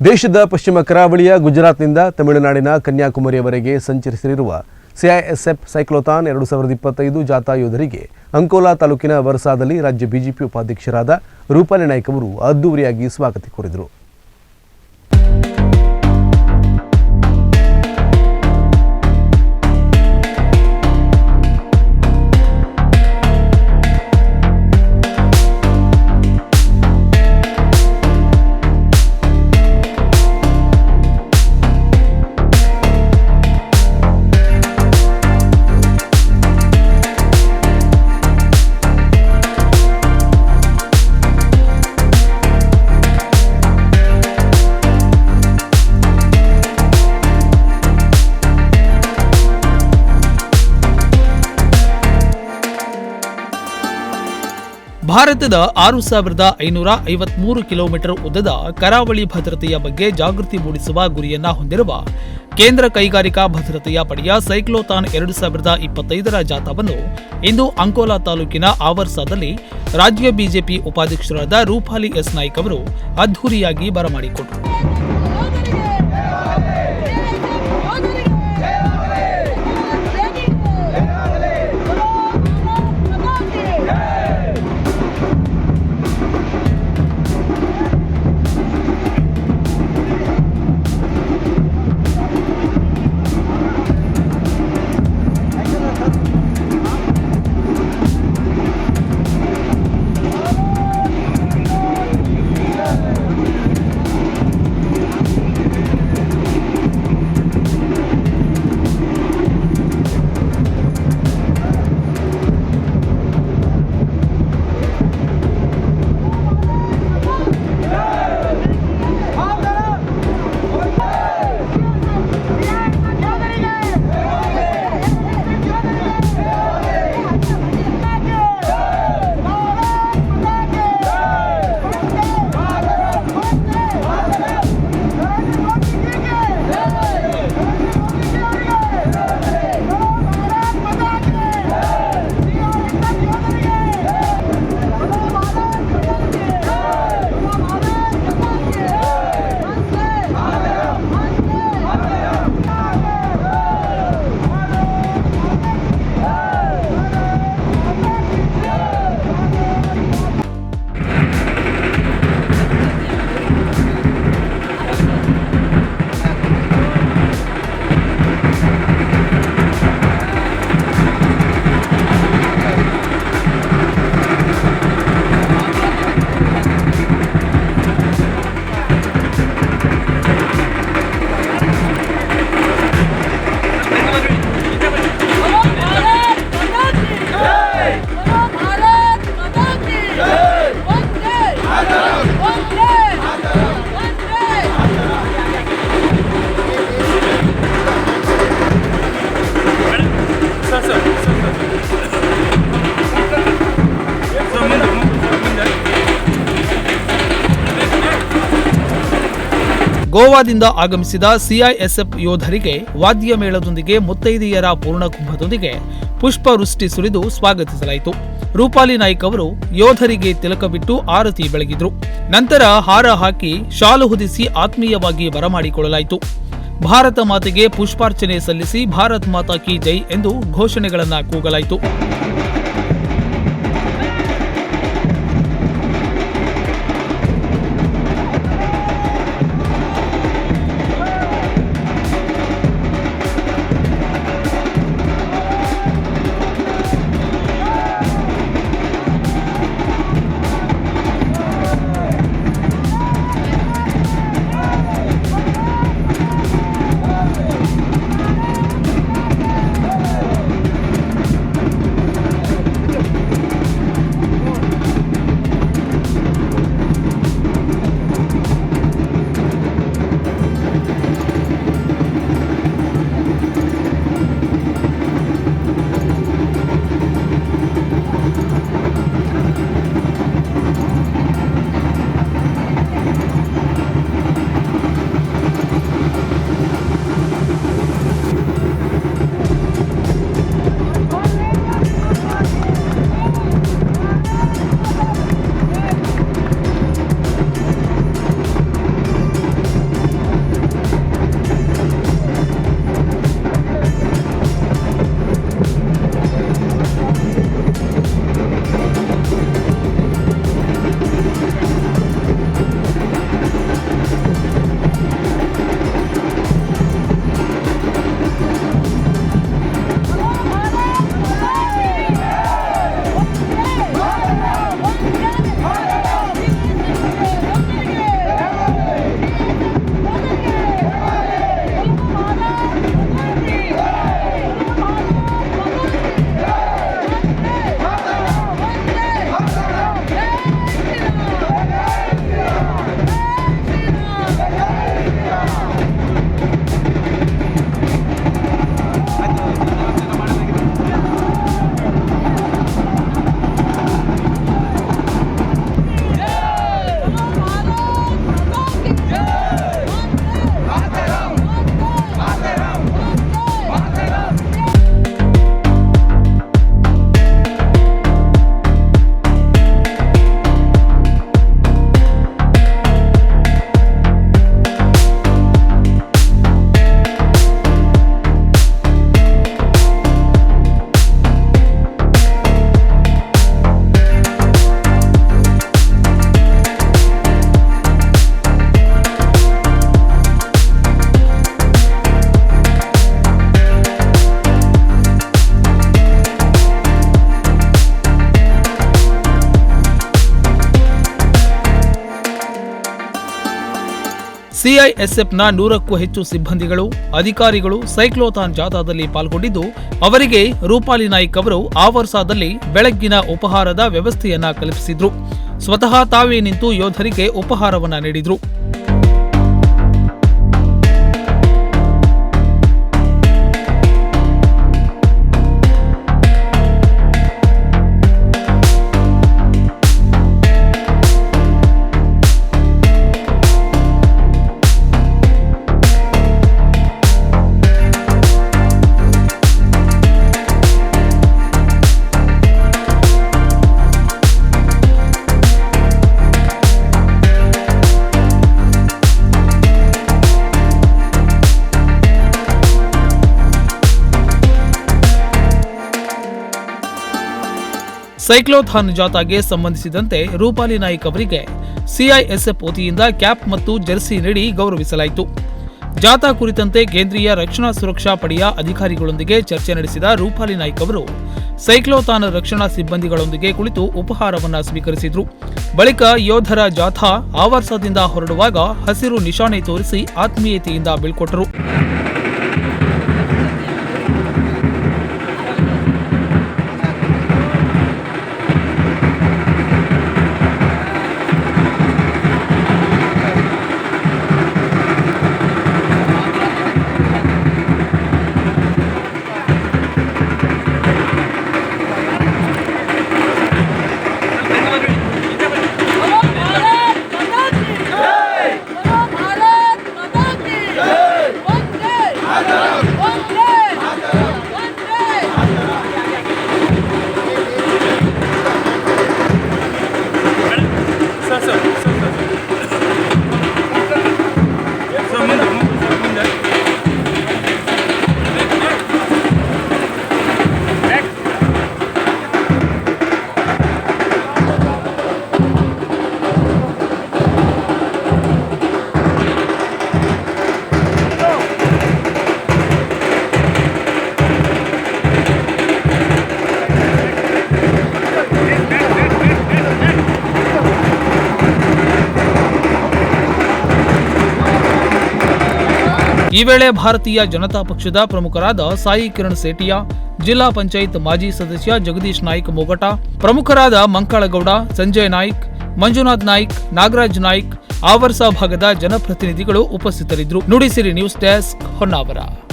ದೇಶದ ಪಶ್ಚಿಮ ಕರಾವಳಿಯ ಗುಜರಾತ್ನಿಂದ ತಮಿಳುನಾಡಿನ ಕನ್ಯಾಕುಮಾರಿಯವರೆಗೆ ಸಂಚರಿಸಲಿರುವ ಸಿಐಎಸ್ಎಫ್ ಸೈಕ್ಲೋಥಾನ್ ಎರಡು ಸಾವಿರದ ಇಪ್ಪತ್ತೈದು ಜಾಥಾ ಯೋಧರಿಗೆ ಅಂಕೋಲಾ ತಾಲೂಕಿನ ವರ್ಸಾದಲ್ಲಿ ರಾಜ್ಯ ಬಿಜೆಪಿ ಉಪಾಧ್ಯಕ್ಷರಾದ ರೂಪಾಲಿ ನಾಯ್ಕ್ ಅವರು ಅದ್ದೂರಿಯಾಗಿ ಸ್ವಾಗತ ಕೋರಿದರು. ಭಾರತದ ಆರು ಸಾವಿರದ ಐನೂರ ಐವತ್ಮೂರು ಕಿಲೋಮೀಟರ್ ಉದ್ದದ ಕರಾವಳಿ ಭದ್ರತೆಯ ಬಗ್ಗೆ ಜಾಗೃತಿ ಮೂಡಿಸುವ ಗುರಿಯನ್ನ ಹೊಂದಿರುವ ಕೇಂದ್ರ ಕೈಗಾರಿಕಾ ಭದ್ರತೆಯ ಪಡೆಯ ಸೈಕ್ಲೋಥಾನ್ ಎರಡು ಸಾವಿರದ ಇಪ್ಪತ್ತೈದರ ಜಾಥಾವನ್ನು ಇಂದು ಅಂಕೋಲಾ ತಾಲೂಕಿನ ಆವರ್ಸಾದಲ್ಲಿ ರಾಜ್ಯ ಬಿಜೆಪಿ ಉಪಾಧ್ಯಕ್ಷರಾದ ರೂಪಾಲಿ ಎಸ್ ನಾಯ್ಕ್ ಅವರು ಅದ್ದೂರಿಯಾಗಿ ಬರಮಾಡಿಕೊಂಡರು ಗೋವಾದಿಂದ ಆಗಮಿಸಿದ ಸಿಐಎಸ್ಎಫ್ ಯೋಧರಿಗೆ ವಾದ್ಯ ಮೇಳದೊಂದಿಗೆ ಮುತ್ತೈದೆಯರ ಪೂರ್ಣಕುಂಭದೊಂದಿಗೆ ಪುಷ್ಪವೃಷ್ಟಿ ಸುರಿದು ಸ್ವಾಗತಿಸಲಾಯಿತು. ರೂಪಾಲಿ ನಾಯ್ಕ್ ಅವರು ಯೋಧರಿಗೆ ತಿಲಕವಿಟ್ಟು ಆರತಿ ಬೆಳಗಿದ್ರು. ನಂತರ ಹಾರ ಹಾಕಿ ಶಾಲು ಹೊದಿಸಿ ಆತ್ಮೀಯವಾಗಿ ಬರಮಾಡಿಕೊಳ್ಳಲಾಯಿತು. ಭಾರತ ಮಾತೆಗೆ ಪುಷ್ಪಾರ್ಚನೆ ಸಲ್ಲಿಸಿ ಭಾರತ್ ಮಾತಾ ಕಿ ಜೈ ಎಂದು ಘೋಷಣೆಗಳನ್ನು ಕೂಗಲಾಯಿತು. ಸಿಐಎಸ್ಎಫ್ನ ನೂರಕ್ಕೂ ಹೆಚ್ಚು ಸಿಬ್ಬಂದಿಗಳು, ಅಧಿಕಾರಿಗಳು ಸೈಕ್ಲೋಥಾನ್ ಜಾಥಾದಲ್ಲಿ ಪಾಲ್ಗೊಂಡಿದ್ದು, ಅವರಿಗೆ ರೂಪಾಲಿ ನಾಯ್ಕ್ ಅವರು ಆ ವರ್ಷದಲ್ಲಿ ಬೆಳಗ್ಗಿನ ಉಪಹಾರದ ವ್ಯವಸ್ಥೆಯನ್ನ ಕಲ್ಪಿಸಿದ್ರು. ಸ್ವತಃ ತಾವೇ ನಿಂತು ಯೋಧರಿಗೆ ಉಪಹಾರವನ್ನ ನೀಡಿದ್ರು. ಸೈಕ್ಲೋಥಾನ್ ಜಾಥಾಗೆ ಸಂಬಂಧಿಸಿದಂತೆ ರೂಪಾಲಿ ನಾಯ್ಕ್ ಅವರಿಗೆ ಸಿಐಎಸ್ಎಫ್ ವತಿಯಿಂದ ಕ್ಯಾಪ್ ಮತ್ತು ಜೆರ್ಸಿ ನೀಡಿ ಗೌರವಿಸಲಾಯಿತು. ಜಾಥಾ ಕುರಿತಂತೆ ಕೇಂದ್ರೀಯ ರಕ್ಷಣಾ ಸುರಕ್ಷಾ ಪಡೆಯ ಅಧಿಕಾರಿಗಳೊಂದಿಗೆ ಚರ್ಚೆ ನಡೆಸಿದ ರೂಪಾಲಿ ನಾಯ್ಕ ಅವರು, ಸೈಕ್ಲೋಥಾನ್ ರಕ್ಷಣಾ ಸಿಬ್ಬಂದಿಗಳೊಂದಿಗೆ ಕುಳಿತು ಉಪಹಾರವನ್ನು ಸ್ವೀಕರಿಸಿದರು. ಬಳಿಕ ಯೋಧರ ಜಾಥಾ ಆವರ್ಸದಿಂದ ಹೊರಡುವಾಗ ಹಸಿರು ನಿಶಾನೆ ತೋರಿಸಿ ಆತ್ಮೀಯತೆಯಿಂದ ಬೀಳ್ಕೊಟ್ಟರು. ಈ ವೇಳೆ ಭಾರತೀಯ ಜನತಾ ಪಕ್ಷದ ಪ್ರಮುಖರಾದ ಸಾಯಿ ಕಿರಣ್ ಸೇಟಿಯಾ ಜಿಲ್ಲಾ ಪಂಚಾಯತ್ ಮಾಜಿ ಸದಸ್ಯ ಜಗದೀಶ್ ನಾಯ್ಕ್ ಮೊಗಟ, ಪ್ರಮುಖರಾದ ಮಂಕಾಳಗೌಡ, ಸಂಜಯ್ ನಾಯ್ಕ್, ಮಂಜುನಾಥ್ ನಾಯ್ಕ್, ನಾಗರಾಜ್ ನಾಯ್ಕ್, ಆವರ್ಸ ಭಾಗದ ಜನಪ್ರತಿನಿಧಿಗಳು ಉಪಸ್ಥಿತರಿದ್ದರು. Nudisiri news desk Honnavar.